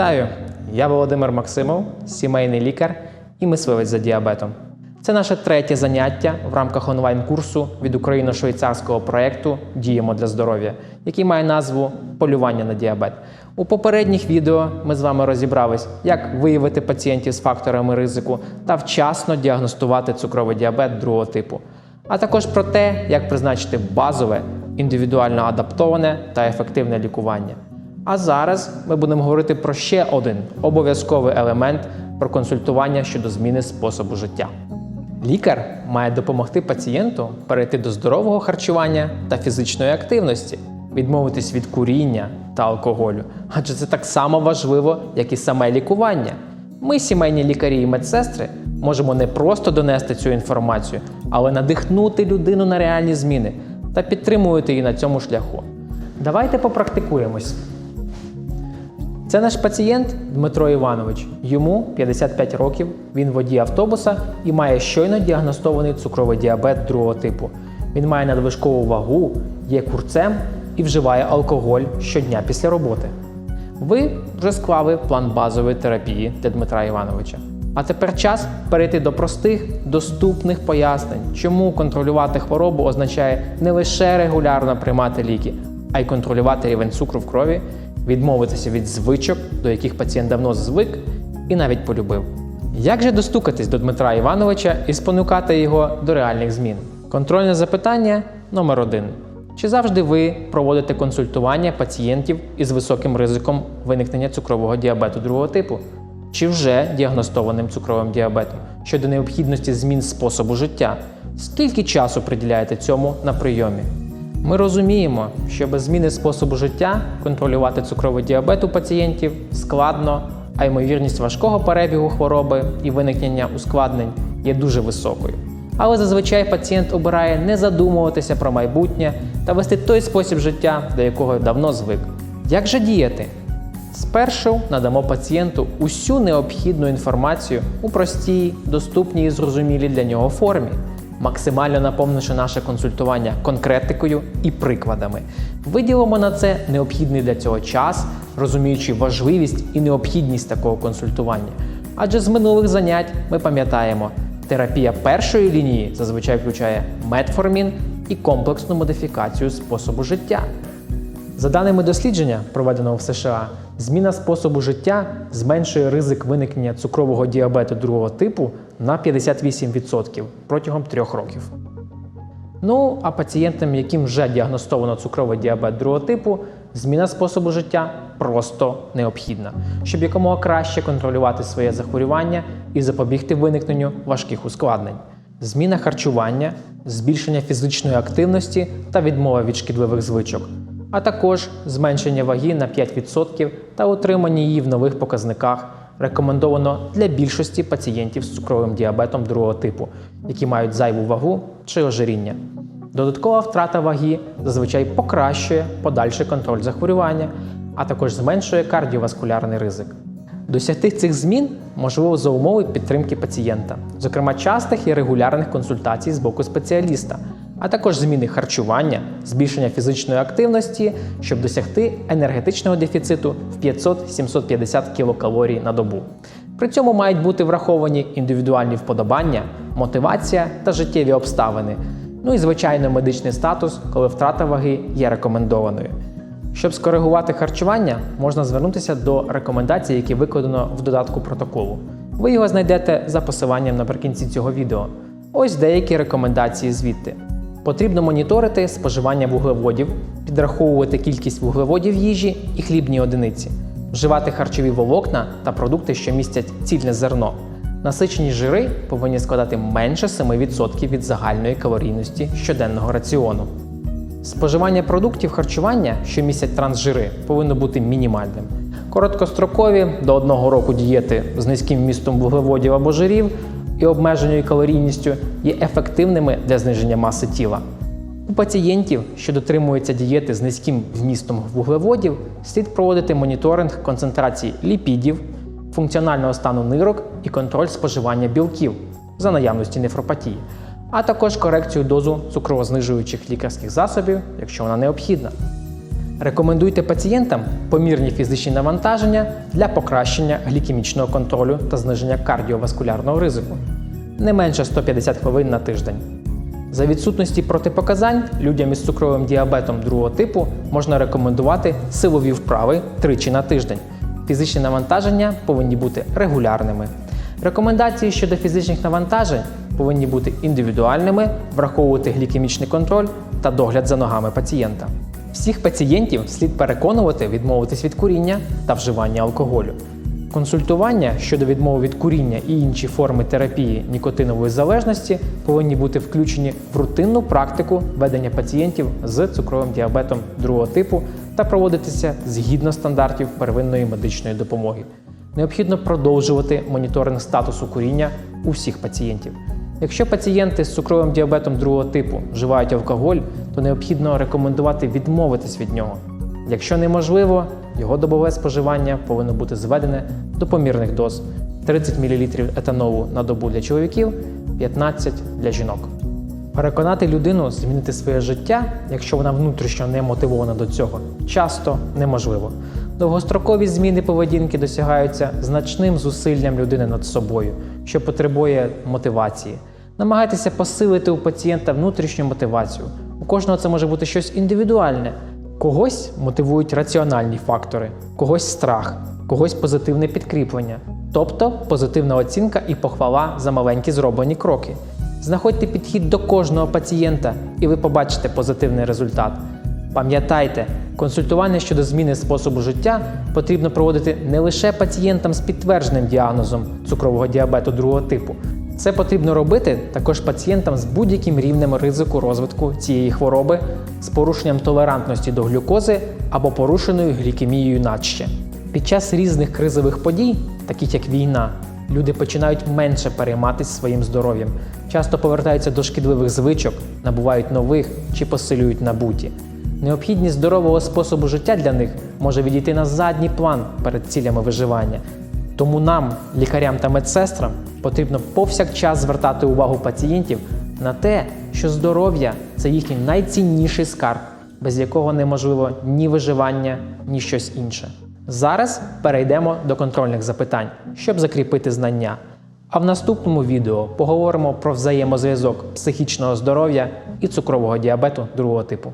Вітаю! Я Володимир Максимов, сімейний лікар і мисливець за діабетом. Це наше третє заняття в рамках онлайн-курсу від україно-швейцарського проєкту Діємо для здоров'я, який має назву Полювання на діабет. У попередніх відео ми з вами розібрались, як виявити пацієнтів з факторами ризику та вчасно діагностувати цукровий діабет другого типу, а також про те, як призначити базове, індивідуально адаптоване та ефективне лікування. А зараз ми будемо говорити про ще один обов'язковий елемент про консультування щодо зміни способу життя. Лікар має допомогти пацієнту перейти до здорового харчування та фізичної активності, відмовитись від куріння та алкоголю, адже це так само важливо, як і саме лікування. Ми, сімейні лікарі і медсестри, можемо не просто донести цю інформацію, але надихнути людину на реальні зміни та підтримувати її на цьому шляху. Давайте попрактикуємось. Це наш пацієнт Дмитро Іванович. Йому 55 років, він водій автобуса і має щойно діагностований цукровий діабет другого типу. Він має надвижкову вагу, є курцем і вживає алкоголь щодня після роботи. Ви вже склали план базової терапії для Дмитра Івановича. А тепер час перейти до простих, доступних пояснень, чому контролювати хворобу означає не лише регулярно приймати ліки, а й контролювати рівень цукру в крові, відмовитися від звичок, до яких пацієнт давно звик і навіть полюбив. Як же достукатись до Дмитра Івановича і спонукати його до реальних змін? Контрольне запитання номер один. Чи завжди ви проводите консультування пацієнтів із високим ризиком виникнення цукрового діабету другого типу? Чи вже діагностованим цукровим діабетом щодо необхідності змін способу життя? Скільки часу приділяєте цьому на прийомі? Ми розуміємо, що без зміни способу життя контролювати цукровий діабет у пацієнтів складно, а ймовірність важкого перебігу хвороби і виникнення ускладнень є дуже високою. Але зазвичай пацієнт обирає не задумуватися про майбутнє та вести той спосіб життя, до якого давно звик. Як же діяти? Спершу надамо пацієнту усю необхідну інформацію у простій, доступній і зрозумілій для нього формі, максимально наповнивши наше консультування конкретикою і прикладами. Виділимо на це необхідний для цього час, розуміючи важливість і необхідність такого консультування. Адже з минулих занять ми пам'ятаємо, терапія першої лінії зазвичай включає метформін і комплексну модифікацію способу життя. За даними дослідження, проведеного в США, зміна способу життя зменшує ризик виникнення цукрового діабету другого типу на 58% протягом трьох років. Ну, а пацієнтам, яким вже діагностовано цукровий діабет другого типу, зміна способу життя просто необхідна, щоб якомога краще контролювати своє захворювання і запобігти виникненню важких ускладнень. Зміна харчування, збільшення фізичної активності та відмова від шкідливих звичок, а також зменшення ваги на 5% та утримання її в нових показниках рекомендовано для більшості пацієнтів з цукровим діабетом другого типу, які мають зайву вагу чи ожиріння. Додаткова втрата ваги зазвичай покращує подальший контроль захворювання, а також зменшує кардіоваскулярний ризик. Досягти цих змін можливо за умови підтримки пацієнта, зокрема частих і регулярних консультацій з боку спеціаліста, а також зміни харчування, збільшення фізичної активності, щоб досягти енергетичного дефіциту в 500-750 кілокалорій на добу. При цьому мають бути враховані індивідуальні вподобання, мотивація та життєві обставини. Ну і звичайно медичний статус, коли втрата ваги є рекомендованою. Щоб скоригувати харчування, можна звернутися до рекомендацій, які викладено в додатку протоколу. Ви його знайдете за посиланням наприкінці цього відео. Ось деякі рекомендації звідти. Потрібно моніторити споживання вуглеводів, підраховувати кількість вуглеводів їжі і хлібні одиниці, вживати харчові волокна та продукти, що містять цільне зерно. Насичені жири повинні складати менше 7% від загальної калорійності щоденного раціону. Споживання продуктів харчування, що містять трансжири, повинно бути мінімальним. Короткострокові до одного року дієти з низьким вмістом вуглеводів або жирів і обмеженою калорійністю є ефективними для зниження маси тіла. У пацієнтів, що дотримуються дієти з низьким вмістом вуглеводів, слід проводити моніторинг концентрації ліпідів, функціонального стану нирок і контроль споживання білків за наявності нефропатії, а також корекцію дозу цукровознижуючих лікарських засобів, якщо вона необхідна. Рекомендуйте пацієнтам помірні фізичні навантаження для покращення глікемічного контролю та зниження кардіоваскулярного ризику не менше 150 хвилин на тиждень. За відсутності протипоказань людям із цукровим діабетом другого типу можна рекомендувати силові вправи тричі на тиждень. Фізичні навантаження повинні бути регулярними. Рекомендації щодо фізичних навантажень повинні бути індивідуальними, враховувати глікемічний контроль та догляд за ногами пацієнта. Всіх пацієнтів слід переконувати відмовитись від куріння та вживання алкоголю. Консультування щодо відмови від куріння і інші форми терапії нікотинової залежності повинні бути включені в рутинну практику ведення пацієнтів з цукровим діабетом другого типу та проводитися згідно стандартів первинної медичної допомоги. Необхідно продовжувати моніторинг статусу куріння у всіх пацієнтів. Якщо пацієнти з цукровим діабетом другого типу вживають алкоголь, то необхідно рекомендувати відмовитись від нього. Якщо неможливо, його добове споживання повинно бути зведене до помірних доз 30 мл етанолу на добу для чоловіків, 15 для жінок. Переконати людину змінити своє життя, якщо вона внутрішньо не мотивована до цього, часто неможливо. Довгострокові зміни поведінки досягаються значним зусиллям людини над собою, що потребує мотивації. Намагайтеся посилити у пацієнта внутрішню мотивацію. У кожного це може бути щось індивідуальне. Когось мотивують раціональні фактори, когось страх, когось позитивне підкріплення, тобто позитивна оцінка і похвала за маленькі зроблені кроки. Знаходьте підхід до кожного пацієнта, і ви побачите позитивний результат. Пам'ятайте, консультування щодо зміни способу життя потрібно проводити не лише пацієнтам з підтвердженим діагнозом цукрового діабету другого типу. Це потрібно робити також пацієнтам з будь-яким рівнем ризику розвитку цієї хвороби, з порушенням толерантності до глюкози або порушеною глікемією надще. Під час різних кризових подій, таких як війна, люди починають менше перейматись своїм здоров'ям, часто повертаються до шкідливих звичок, набувають нових чи посилюють набуті. Необхідність здорового способу життя для них може відійти на задній план перед цілями виживання. Тому нам, лікарям та медсестрам, потрібно повсякчас звертати увагу пацієнтів на те, що здоров'я це їхній найцінніший скарб, без якого неможливо ні виживання, ні щось інше. Зараз перейдемо до контрольних запитань, щоб закріпити знання. А в наступному відео поговоримо про взаємозв'язок психічного здоров'я і цукрового діабету другого типу.